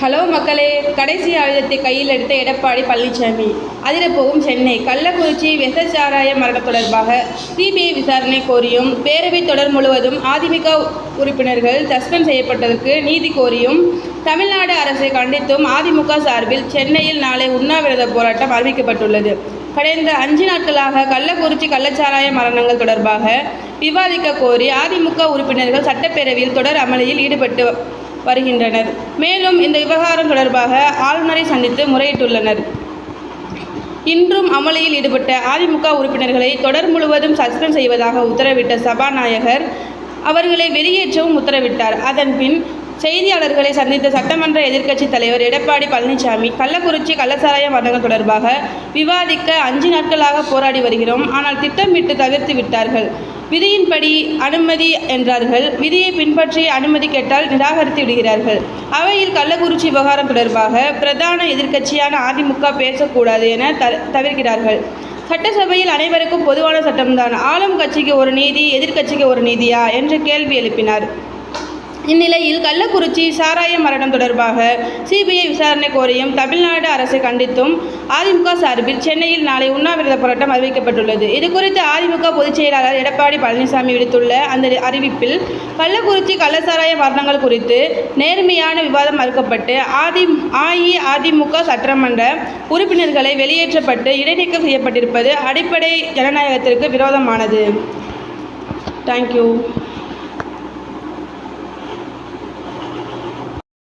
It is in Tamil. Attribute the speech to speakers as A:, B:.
A: ஹலோ மக்களே கடைசி ஆயுதத்தை கையில் எடுத்த எடப்பாடி பழனிசாமி. அதிரப்போகும் சென்னை கள்ளக்குறிச்சி விசச்சாராய மரணம் தொடர்பாக சிபிஐ விசாரணை கோரியும் பேரவை தொடர் முழுவதும் அதிமுக உறுப்பினர்கள் சஸ்பெண்ட் செய்யப்பட்டதற்கு நீதி கோரியும் தமிழ்நாடு அரசை கண்டித்தும் அதிமுக சார்பில் சென்னையில் நாளை உண்ணாவிரத போராட்டம் அறிவிக்கப்பட்டுள்ளது. கடந்த அஞ்சு நாட்களாக கள்ளக்குறிச்சி கள்ளச்சாராய மரணங்கள் தொடர்பாக விவாதிக்க கோரி அதிமுக உறுப்பினர்கள் சட்டப்பேரவையில் தொடர் அமளியில் ஈடுபட்டு வருகின்றனர். மேலும் இந்த விவகாரம் தொடர்பாக ஆளுநரை சந்தித்து முறையிட்டுள்ளனர். இன்றும் அமளியில் ஈடுபட்ட அதிமுக உறுப்பினர்களை தொடர் முழுவதும் சஸ்பெண்ட் செய்வதாக உத்தரவிட்ட சபாநாயகர் அவர்களை வெளியேற்றவும் உத்தரவிட்டார். அதன்பின் செய்தியாளர்களை சந்தித்த சட்டமன்ற எதிர்க்கட்சித் தலைவர் எடப்பாடி பழனிசாமி கள்ளக்குறிச்சி கள்ளச்சாராய வழங்கல் தொடர்பாக விவாதிக்க அஞ்சு நாட்களாக போராடி வருகிறோம். ஆனால் திட்டமிட்டு தவிர்த்து விட்டார்கள். விதியின்படி அனுமதி என்றார்கள். விதியை பின்பற்றி அனுமதி கேட்டால் நிராகரித்து விடுகிறார்கள். அவையில் கள்ளக்குறிச்சி விவகாரம் தொடர்பாக பிரதான எதிர்க்கட்சியான அதிமுக பேசக்கூடாது என த தவிர்க்கிறார்கள். சட்டசபையில் அனைவருக்கும் பொதுவான சட்டம்தான். ஆளும் கட்சிக்கு ஒரு நீதி எதிர்க்கட்சிக்கு ஒரு நீதியா? என்று கேள்வி எழுப்பினார். இந்நிலையில் கள்ளக்குறிச்சி சாராய மரணம் தொடர்பாக சிபிஐ விசாரணை கோரியும் தமிழ்நாடு அரசை கண்டித்தும் அதிமுக சார்பில் சென்னையில் நாளை உண்ணாவிரத போராட்டம் அறிவிக்கப்பட்டுள்ளது. இதுகுறித்து அதிமுக பொதுச் செயலாளர் எடப்பாடி பழனிசாமி விடுத்துள்ள அந்த அறிவிப்பில் கள்ளக்குறிச்சி கள்ளசாராய மரணங்கள் குறித்து நேர்மையான விவாதம் மறுக்கப்பட்டு ஆதி அஇஅதிமுக சட்டமன்ற உறுப்பினர்களை வெளியேற்றப்பட்டு இடைநீக்கம் செய்யப்பட்டிருப்பது அடிப்படை ஜனநாயகத்திற்கு விரோதமானது. தேங்க்யூ